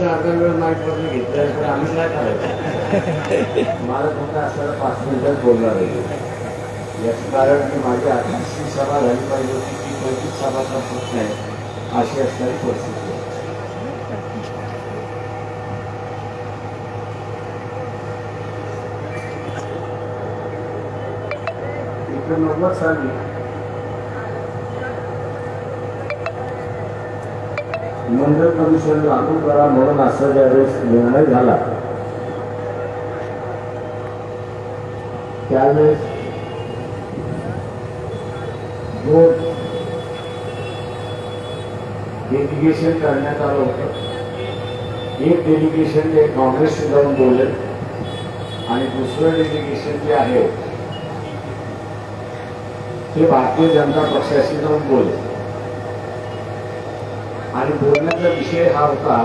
तुमचा अर्धा वेळ माहीत पडलं घेतलं तर आम्ही काय करायचं? मला तुमचा असताना पाच मिनिटात बोलणार आहे. याचं कारण की माझी आठवीसची सभा झाली पाहिजे होती ती पंचवीस सभाचा प्रश्न आहे अशी असणारी परिस्थिती आहे. एकोणनव्वद साली मंडळ प्रदूषण लागू करा म्हणून असा ज्यावेळेस निर्णय झाला त्यावेळेस डेलिगेशन करण्यात आलं होतं. एक डेलिगेशन जे काँग्रेसशी जाऊन बोलले आणि दुसरं डेलिगेशन जे आहे ते भारतीय जनता पक्षाशी जाऊन बोलले. आणि बोलण्याचा विषय हा होता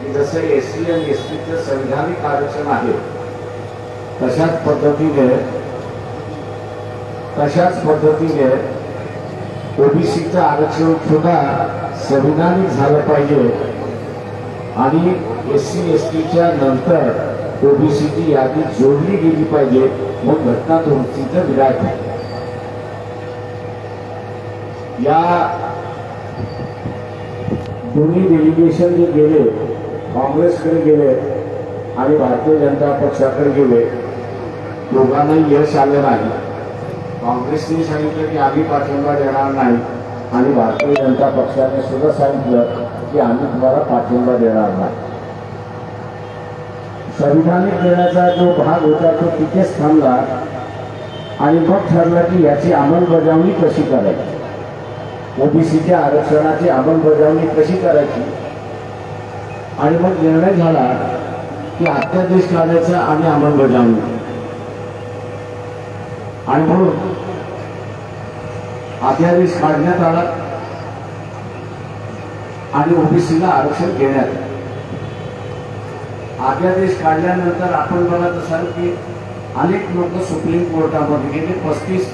की जसं एस सी आणि एस टीचं संविधानिक आरक्षण आहे तशाच पद्धतीने तशाच पद्धतीने ओबीसीचं आरक्षण सुद्धा संविधानिक झालं पाहिजे. आणि एस सी एस टीच्या नंतर ओबीसीची यादी जोडली गेली पाहिजे मग घटना दुरुस्तीचं विराट. या दोन्ही डेलिगेशन जे गेले काँग्रेसकडे गेले आणि भारतीय जनता पक्षाकडे गेले दोघांनाही यश आलं नाही. काँग्रेसने सांगितलं की आम्ही पाठिंबा देणार नाही आणि भारतीय जनता पक्षाने सुद्धा सांगितलं की आम्ही तुम्हाला पाठिंबा देणार नाही. संविधानिक देण्याचा जो भाग होता तो तिथेच थांबला आणि मग ठरलं की याची अंमलबजावणी कशी करायची? ओबीसीच्या आरक्षणाची अंमलबजावणी कशी करायची? आणि मग निर्णय झाला की अत्यादेश काढायचा आणि अंमलबजावणी. आणि म्हणून अध्यादेश काढण्यात आला आणि ओबीसीला आरक्षण घेण्यात अध्यादेश काढल्यानंतर आपण बघत असाल की अनेक लोक सुप्रीम कोर्टामध्ये गेले पस्तीस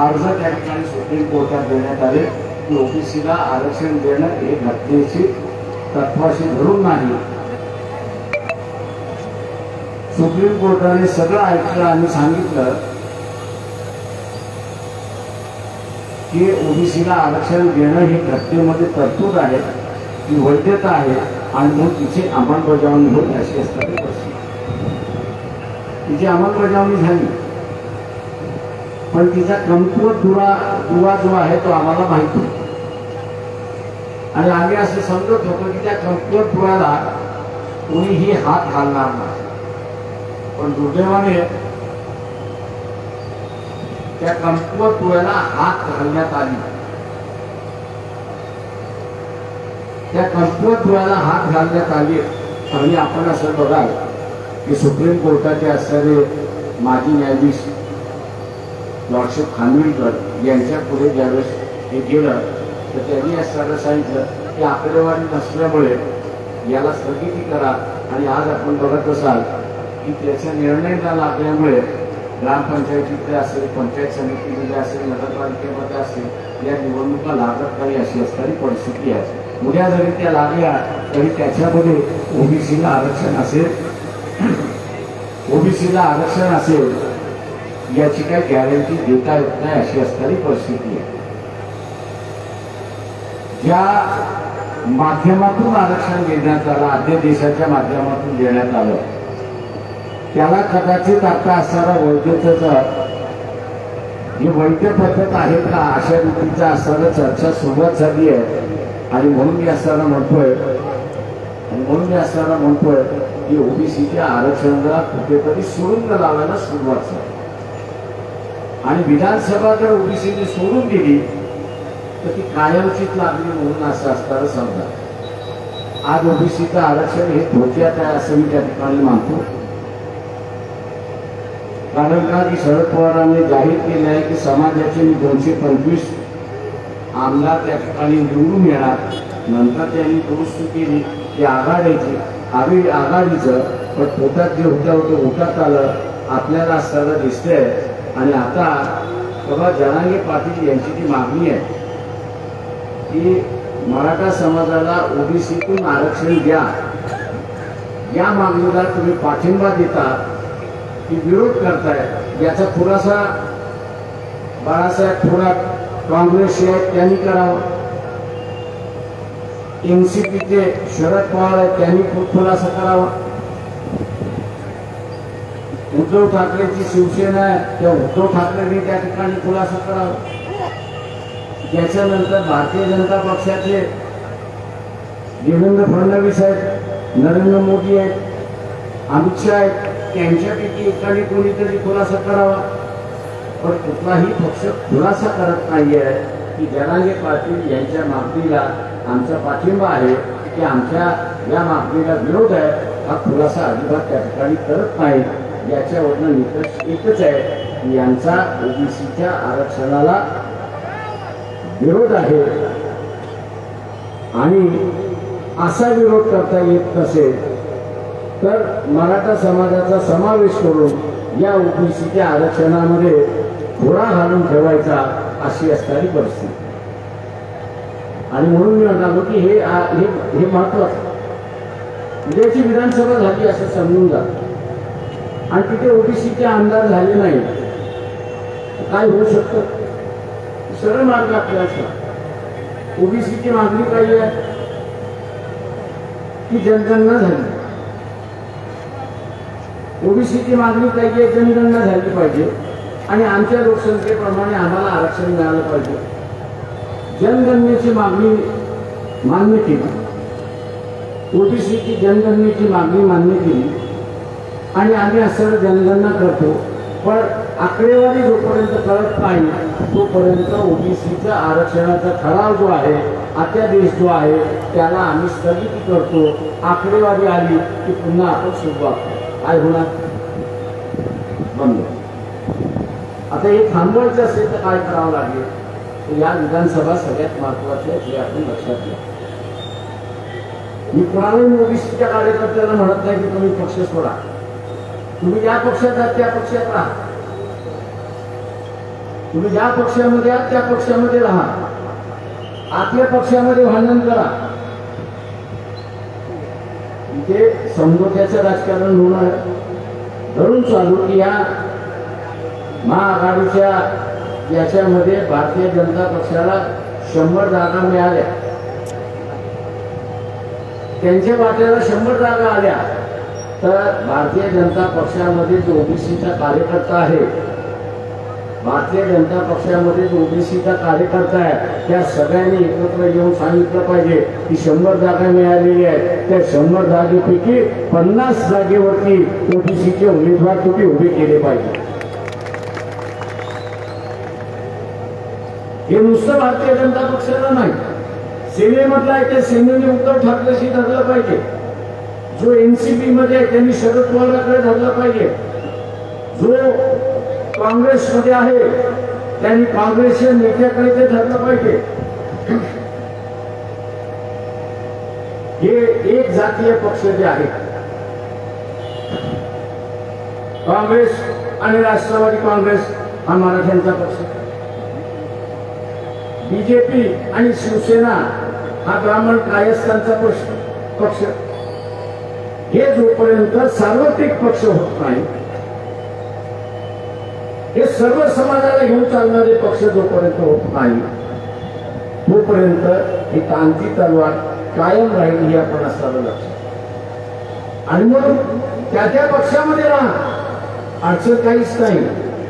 अर्ज त्या ठिकाणी सुप्रीम कोर्टात देण्यात आले. की ओबीसीला आरक्षण देणं हे घटनेची तत्वाशी धरून नाही. सुप्रीम कोर्टाने सगळं ऐकलं आणि सांगितलं की ओबीसीला आरक्षण देणं ही घटनेमध्ये तरतूद आहे ती वैधता आहे आणि मग तिची अंमलबजावणी होत अशी असतात तिची अंमलबजावणी झाली. पण तिचा कमकुवत दुरा दुवा जो आहे तो आम्हाला माहिती आणि आम्ही असं समजत होतो की त्या कमकुवत दुराला कोणीही हात घालणार नाही. पण दुर्दैवाने त्या कमकुवत दुव्याला हात घालण्यात आली. त्या कमकुवत दुव्याला हात घालण्यात आली. आणि आपण असं बघाल की सुप्रीम कोर्टाचे असणारे माजी न्यायाधीश लॉर्डशिप खानविलकर यांच्या पुढे ज्यावेळेस हे गेलं तर त्यांनी असताना सांगितलं की आकडेवारी नसल्यामुळे याला स्थगिती करा आणि आज आपण बघत असाल की त्याचा निर्णय न लागल्यामुळे ग्रामपंचायतीमध्ये असेल पंचायत समितीमध्ये असेल नगरपालिकेमध्ये असेल या निवडणुका लागत नाही अशी असणारी परिस्थिती आहे. उद्या जरी त्या लागल्या तरी त्याच्यामध्ये ओबीसीला आरक्षण असेल. ओबीसीला आरक्षण असेल याची काय गॅरंटी देता येत नाही अशी असणारी परिस्थिती आहे. ज्या माध्यमातून आरक्षण देण्यात आलं अध्यादेशाच्या माध्यमातून देण्यात आलं त्याला कदाचित आता असणारा वैद्यतेचा ही वैद्य पद्धत आहे का अशा रीतीचा असताना चर्चा सुरुवात झाली आहे. आणि म्हणून मी असताना म्हणतोय आणि म्हणून मी असताना म्हणतोय की ओबीसीच्या आरक्षणाला कुठेतरी सुरुंग लावायला सुरुवात झाली. आणि विधानसभा जर ओबीसीने सोडून दिली तर ती कायमचीच लागली म्हणून असं असताना समजा. आज ओबीसीचं आरक्षण हे धोक्यात आहे असं मी त्या ठिकाणी मानतो. कारण का की शरद पवारांनी जाहीर केले आहे की समाजाचे मी दोनशे पंचवीस आमदार त्या ठिकाणी निवडून येणार. नंतर त्यांनी दुरुस्ती केली की आघाडीची आम्ही आघाडीचं पण पोटात जे होत्या होतं होतात आलं आपल्याला असताना दिसतंय आणि आता बाबा जनांगी पाटील यांची जी मागणी आहे की मराठा समाजाला ओबीसीतून आरक्षण द्या. या मागणीला तुम्ही पाठिंबा देता की विरोध करताय. याचा खुलासा बाळासाहेब थोरात काँग्रेसचे आहेत त्यांनी करावा. पीचे शरद पवार आहेत त्यांनी खु- खुलासा करावा. उद्धव ठाकरेची शिवसेना आहे. त्या उद्धव ठाकरेंनी त्या ठिकाणी खुलासा करावा. त्याच्यानंतर भारतीय जनता पक्षाचे देवेंद्र फडणवीस आहेत नरेंद्र मोदी आहेत अमित शहा आहेत त्यांच्यापैकी एकाने कोणीतरी खुलासा करावा. पण कुठलाही पक्ष खुलासा करत नाहीये की जनांगे पाटील यांच्या मागणीला आमचा पाठिंबा आहे की आमच्या या मागणीला विरोध आहे हा खुलासा अजिबात त्या ठिकाणी करत नाही. याच्यावरनं निकष एकच आहे यांचा ओबीसीच्या आरक्षणाला विरोध आहे. आणि असा विरोध करता येत नसेल तर मराठा समाजाचा समावेश करून या ओबीसीच्या आरक्षणामध्ये घोडा घालून ठेवायचा अशी असणारी परिस्थिती. आणि म्हणून मी म्हणालो की हे हे महत्वाचं उद्याची विधानसभा झाली असं समजून जातं आणि तिथे ओबीसीचे आमदार झाले नाही. काय होऊ शकतं? सरळ मार्ग आपल्या असा ओबीसीची मागणी काही आहे? की जनगणना झाली. ओबीसीची मागणी काही आहे? जनगणना झाली पाहिजे. आणि आमच्या लोकसंख्येप्रमाणे आम्हाला आरक्षण मिळालं पाहिजे. जनगणनेची मागणी मान्य केली. ओबीसीची जनगणनेची मागणी मान्य केली. आणि आम्ही असं जनगणना करतो. पण आकडेवारी जोपर्यंत कळत नाही तोपर्यंत ओबीसीचा आरक्षणाचा ठराव जो आहे अध्यादेश जो आहे त्याला आम्ही स्थगिती करतो. आकडेवारी आली की पुन्हा आपण सुरुवात काय होणार? बंद. आता हे थांबवायचं असेल तर काय करावं लागेल? या विधानसभा सगळ्यात महत्त्वाच्या आहे हे आपण लक्षात घ्या. मी कोणालाही ओबीसीच्या कार्यकर्त्याला म्हणत नाही की तुम्ही पक्ष सोडा. तुम्ही ज्या पक्षात आहात त्या पक्षात राहा. तुम्ही ज्या पक्षामध्ये आहात त्या पक्षामध्ये राहा. आपल्या पक्षामध्ये भांडण करा. इथे समजोत्याचं राजकारण होणार धरून चालू की या महाआघाडीच्या याच्यामध्ये भारतीय जनता पक्षाला शंभर जागा मिळाल्या. त्यांच्या वाट्याला शंभर जागा आल्या. तर भारतीय जनता पक्षामध्ये जो ओबीसीचा कार्यकर्ता आहे भारतीय जनता पक्षामध्ये जो ओबीसीचा कार्यकर्ता आहे त्या सगळ्यांनी एकत्र येऊन सांगितलं पाहिजे की शंभर जागा मिळालेली आहेत. त्या शंभर जागेपैकी पन्नास जागेवरती ओबीसीचे उमेदवार तुम्ही उभे केले पाहिजे. हे नुसतं भारतीय जनता पक्षाला नाही. सेनेमधला आहे त्या सेनेने उद्धव ठाकरेशी धरलं पाहिजे. जो एनसीपी मध्ये आहे त्यांनी शरद पवारांकडे धरला पाहिजे. जो काँग्रेसमध्ये आहे त्यांनी काँग्रेसच्या नेत्याकडे ते धरलं पाहिजे. हे एक जातीय पक्ष जे आहे काँग्रेस आणि राष्ट्रवादी काँग्रेस हा मराठ्यांचा पक्ष बीजेपी आणि शिवसेना हा ब्राह्मण कायस्थांचा पक्ष पक्ष हे जोपर्यंत सार्वत्रिक पक्ष होत नाही हे सर्व समाजाला घेऊन चालणारे पक्ष जोपर्यंत होत नाही तोपर्यंत ही तांती तलवार कायम राहील हे आपण असावं लक्षात आणि म्हणून त्या त्या पक्षामध्ये राहा. अडचण काहीच नाही.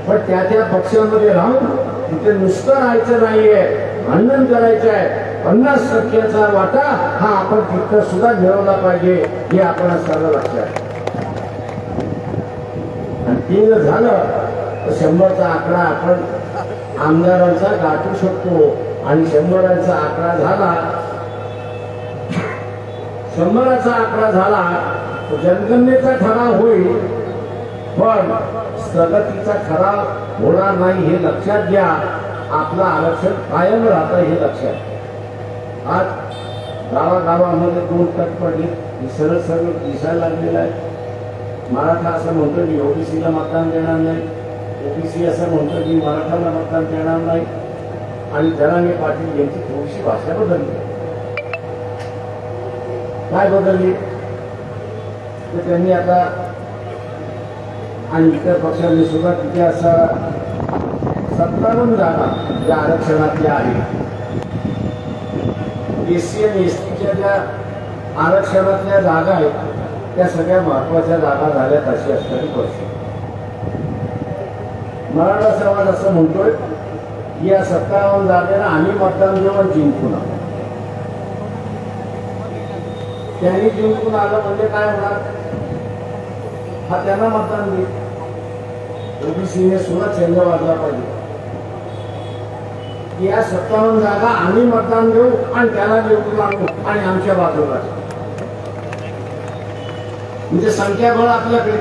पण त्या त्या पक्षामध्ये राहून तिथे नुसतं राहायचं नाहीये भांडण करायचं आहे. पन्नास टक्क्याचा वाटा हा आपण तिथं सुद्धा मिळवला पाहिजे हे आपण सर्व लक्षात आणि ते जर झालं तर शंभरचा आकडा आपण आमदारांचा गाठू शकतो. आणि शंभराचा आकडा झाला शंभराचा आकडा झाला तर जनगणनेचा ठराव होईल. पण प्रगतीचा ठराव होणार नाही हे लक्षात घ्या. आपलं आरक्षण कायम राहतं हे लक्षात घ्या. आज गावागावामध्ये दोन तट पडले हे सरळ सरळ दिसायला लागलेलं आहे. मराठा असं म्हणतो की ओबीसीला मतदान देणार नाही. ओबीसी असं म्हणतो की मराठाला मतदान देणार नाही. आणि जनाने पाटील यांची थोडीशी भाषा बदलली. काय बदलली? तर त्यांनी आता आणि इतर पक्षांनी सुद्धा तिथे असा सत्तावन्न जागा ज्या आरक्षणातल्या आहेत एससी आणि एस टीच्या ज्या आरक्षणातल्या जागा आहेत त्या सगळ्या महत्त्वाच्या जागा झाल्यात अशी असणारी परिस्थिती. मराठा समाज असं म्हणतोय या सत्तावन्न जागेला आम्ही मतदान देऊन जिंकून आलो त्यांनी जिंकून आलं म्हणजे काय होणार? हा त्यांना मतदान देईल. ओबीसीने सुद्धा छंद वाजला पाहिजे. या सत्तावन्न जागा आम्ही मतदान देऊ आणि त्याला निवडून आणू आणि आमच्या बाजूला. म्हणजे संख्याबळ आपल्याकडे.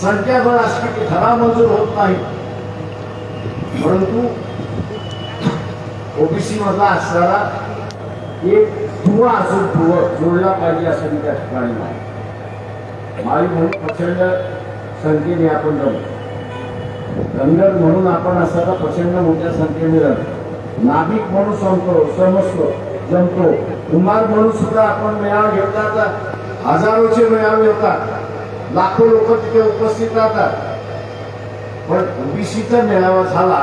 संख्याबळ असली की ठराव मंजूर होत नाही. परंतु ओबीसी मधला असणारा एक धुवा असून धुव जोडला पाहिजे असं मी त्या ठिकाणी नाही माझी म्हणून प्रचंड संख्येने आपण जाऊ धनगर म्हणून आपण असायला प्रचंड मोठ्या संख्येने राहतो नाभिक म्हणून संपतो समजतो जमतो. कुमार म्हणून सुद्धा आपण मेळावा घेतात हजारोचे मेळावे होतात. लाखो लोक तिथे उपस्थित राहतात. पण ओबीसीचा मेळावा झाला.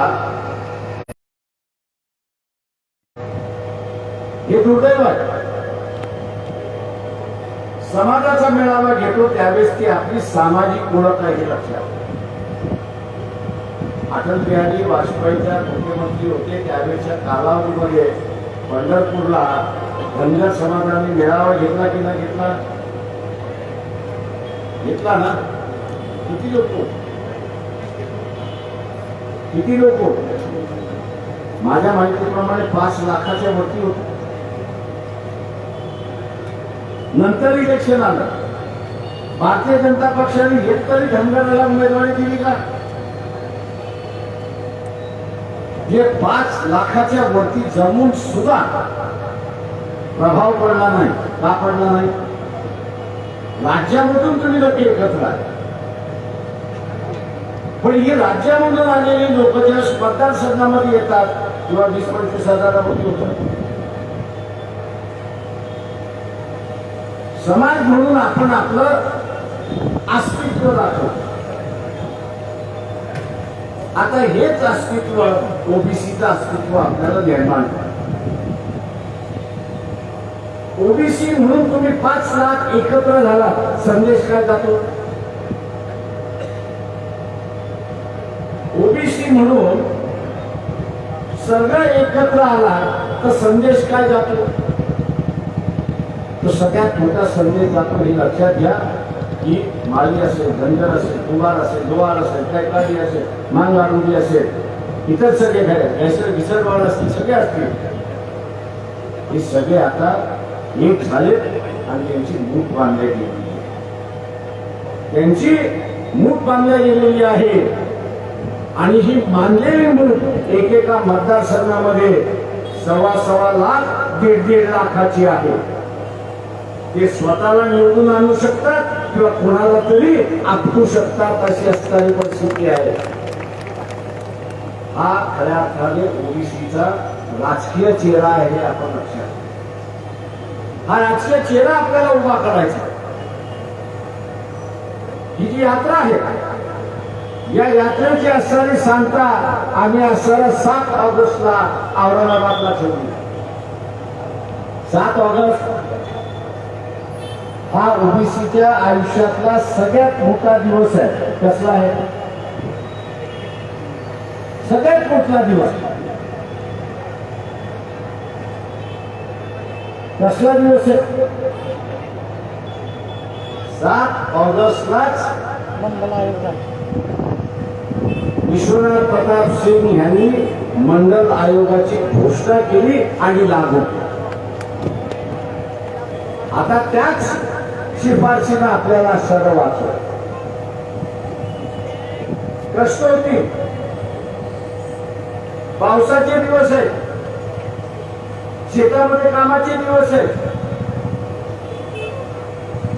हे दुर्दैव आहे. समाजाचा मेळावा घेतो त्यावेळेस ती आपली सामाजिक ओळख आहे हे लक्षात अटल बिहारी वाजपेयीच्या मुख्यमंत्री होते त्यावेळेच्या कालावधीमध्ये पंढरपूरला धनगर समाजाने मेळावा घेतला की नाही घेतला? घेतला ना? किती लोक? किती लोक? माझ्या माहितीप्रमाणे पाच लाखाच्या वरती होते. नंतर इलेक्शन आलं. भारतीय जनता पक्षाने एक तरी धनगराला उमेदवारी दिली का? जे पाच लाखाच्या वरती जमून सुद्धा प्रभाव पडला नाही का पडला नाही? राज्यामधून तुम्ही लोक एकत्र पण ही राज्यामधून आलेली लोक जेव्हा मतदारसंघामध्ये येतात किंवा वीस पंचवीस हजारामध्ये होतात समाज म्हणून आपण आपलं अस्तित्व दाखवतो. आता हेच अस्तित्व ओबीसीचं अस्तित्व आपल्याला निर्माण ओबीसी म्हणून तुम्ही पाच लाख एकत्र झाला संदेश काय जातो? ओबीसी म्हणून सगळं एकत्र आला तर संदेश काय जातो? तो सगळ्यात मोठा संदेश जातो हे लक्षात घ्या. की माळी असेल धनगर असेल कुंभार असेल दुवार असेल कैकाडी असेल मानगाडुंगी असेल इतर सगळे घरे ऐसर विसरवाड असतील सगळे असतील. हे सगळे आता एक झाले आणि त्यांची मूठ बांधल्या गेलेली त्यांची मूठ बांधल्या गेलेली आहे. आणि ही बांधलेली मूठ एकेका मतदारसंघामध्ये सव्वा सव्वा लाख दीड दीड लाखाची आहे. ते स्वतःला निवडून आणू शकतात किंवा कोणाला तरी आपटू शकतात अशी असणारी परिस्थिती आहे. हा खऱ्या अर्थाने ओबीसीचा राजकीय चेहरा आहे हे आपण लक्षात हा राजकीय चेहरा आपल्याला उभा करायचा. ही जी यात्रा आहे या यात्रेची असणारी सांगता आम्ही असणारा सात ऑगस्टला औरंगाबादला ठेवली. सात ऑगस्ट हा ओबीसीच्या आयुष्यातला सगळ्यात मोठा दिवस आहे. कसला आहे? सगळ्यात मोठा दिवस. कसला दिवस आहे? सात ऑगस्टलाच विश्वनाथ प्रताप सिंग यांनी मंडल आयोगाची घोषणा केली आणि लागू आता त्याच शिफारशीनं आपल्याला सर्व वाचव प्रश्न होती. पावसाचे दिवस आहेत. शेतामध्ये कामाचे दिवस आहेत.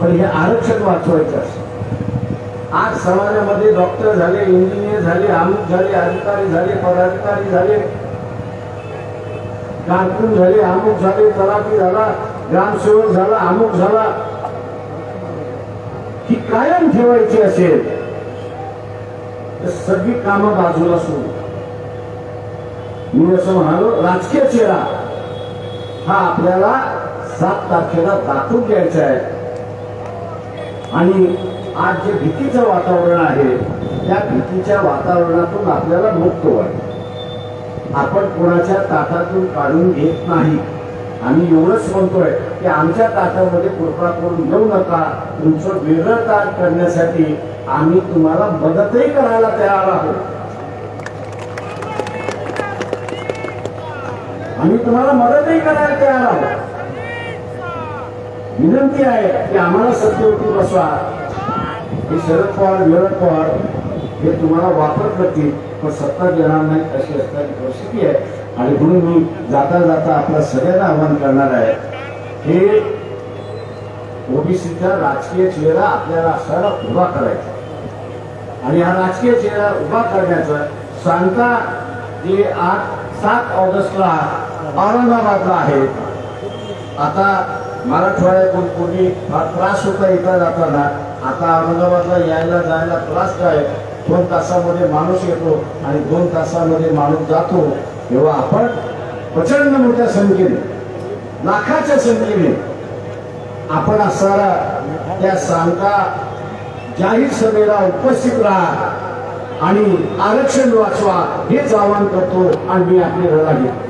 पण हे आरक्षण वाचवायचं असत. आज समाजामध्ये डॉक्टर झाले इंजिनियर झाले अमुक झाले अधिकारी झाले पदाधिकारी झाले. कारकून झाले अमुक झाले तलाठी झाला ग्रामसेवक झाला अमुक झाला. ही कायम ठेवायची असेल तर सगळी कामं बाजूला सोडू मी असं म्हणालो राजकीय चेहरा हा आपल्याला सात तारखेला दाखवून द्यायचा आहे. आणि आज जे भीतीचं वातावरण आहे त्या भीतीच्या वातावरणातून आपल्याला मुक्त व्हायचं आपण कोणाच्या ताटातून काढून घेत नाही. आम्ही एवढंच म्हणतोय की आमच्या ताटामध्ये कृपा करून येऊ नका. तुमचं वेगळं ताट करण्यासाठी आम्ही तुम्हाला मदतही करायला तयार आहोत. आम्ही तुम्हाला मदतही करायला तयार आहोत. विनंती आहे की आम्हाला सत्यवती बसवा. हे शरद पवार विरद पवार हे तुम्हाला वापर करतील पण सत्ता देणार नाही अशी असणारी परिस्थिती आहे. आणि म्हणून मी जाता जाता आपल्या सगळ्यांना आवाहन करणार आहे हे ओबीसीचा राजकीय चेहरा आपल्याला असायला उभा करायचा. आणि हा राजकीय चेहरा उभा करण्याचं सांगता जे आठ सात ऑगस्टला औरंगाबादला आहे. आता मराठवाड्यातून पूर्वी फार त्रास होता येता जाताना. आता औरंगाबादला यायला जायला त्रास काय? दोन तासामध्ये माणूस येतो आणि दोन तासामध्ये माणूस जातो. तेव्हा आपण प्रचंड मोठ्या संख्येने लाखाच्या संख्येने आपण असणारा त्या सांगता जाहीर सभेला उपस्थित राहा आणि आरक्षण वाचवा हेच आवाहन करतो आणि मी आपली रजा घेतो